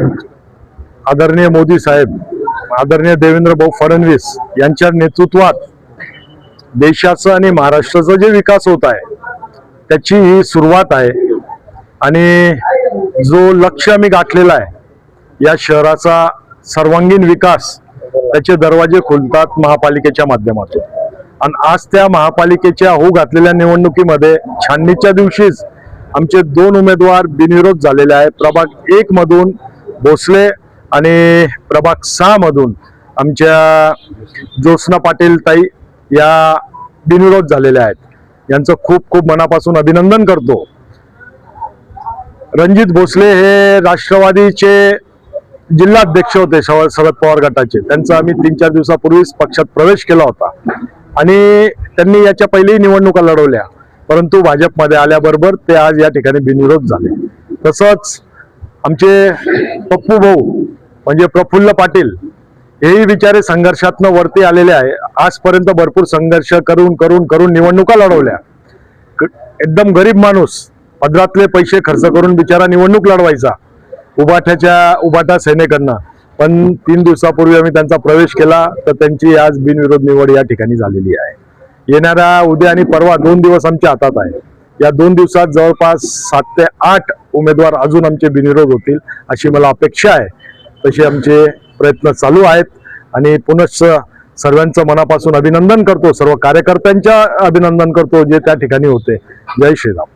आदरणीय मोदी साहेब आदरणीय देवेंद्र भाऊ फडणवीस यांच्या नेतृत्वात देशाचं आणि महाराष्ट्राचा जे विकास होत आहे त्याची ही सुरुवात आहे. आणि जो लक्ष आम्ही गाठलेला आहे या शहराचा सर्वांगीण विकास त्याचे दरवाजे खुलतात महापालिकेच्या माध्यमातून. आणि आज त्या महापालिकेच्या होऊ घातलेल्या निवडणुकीमध्ये छाननीच्या दिवशीच आमचे दोन उमेदवार बिनविरोध झालेले आहेत. प्रभाग एक मधून भोसले आणि प्रभाग सहा मधून आमच्या ज्योत्स्ना पाटील ताई या बिनविरोध झालेल्या आहेत. यांचं खूप खूप मनापासून अभिनंदन करतो. रणजित भोसले हे राष्ट्रवादीचे जिल्हाध्यक्ष होते शरद पवार गटाचे. त्यांचा आम्ही तीन चार दिवसापूर्वीच पक्षात प्रवेश केला होता. आणि त्यांनी याच्या पहिलेही निवडणुका लढवल्या. परंतु भाजपमध्ये आल्याबरोबर ते आज या ठिकाणी बिनविरोध झाले. तसंच आमचे पप्पू भाऊ म्हणजे प्रफुल्ल पाटील हेही बिचारे संघर्षातनं वरती आलेले आहे. आजपर्यंत भरपूर संघर्ष करून करून करून निवडणुका लढवल्या. एकदम गरीब माणूस पदरातले पैसे खर्च करून बिचारा निवडणूक लढवायचा उबाठ्याच्या उबाटा सेनेकडनं पण तीन दिवसापूर्वी आम्ही त्यांचा प्रवेश केला तर त्यांची आज बिनविरोध निवड या ठिकाणी झालेली आहे. येणाऱ्या उद्या आणि परवा दोन दिवस आमच्या हातात आहे. या दोन दिवसात जवळपास सात ते आठ उमेदवार अजून आमचे बिनविरोध होतील अशी मला अपेक्षा आहे. तसे आमचे प्रयत्न चालू आहेत. आणि पुनश्च सर्वांचं मनापासून अभिनंदन करतो. सर्व कार्यकर्त्यांच्या अभिनंदन करतो जे त्या ठिकाणी होते. जय श्रीराम.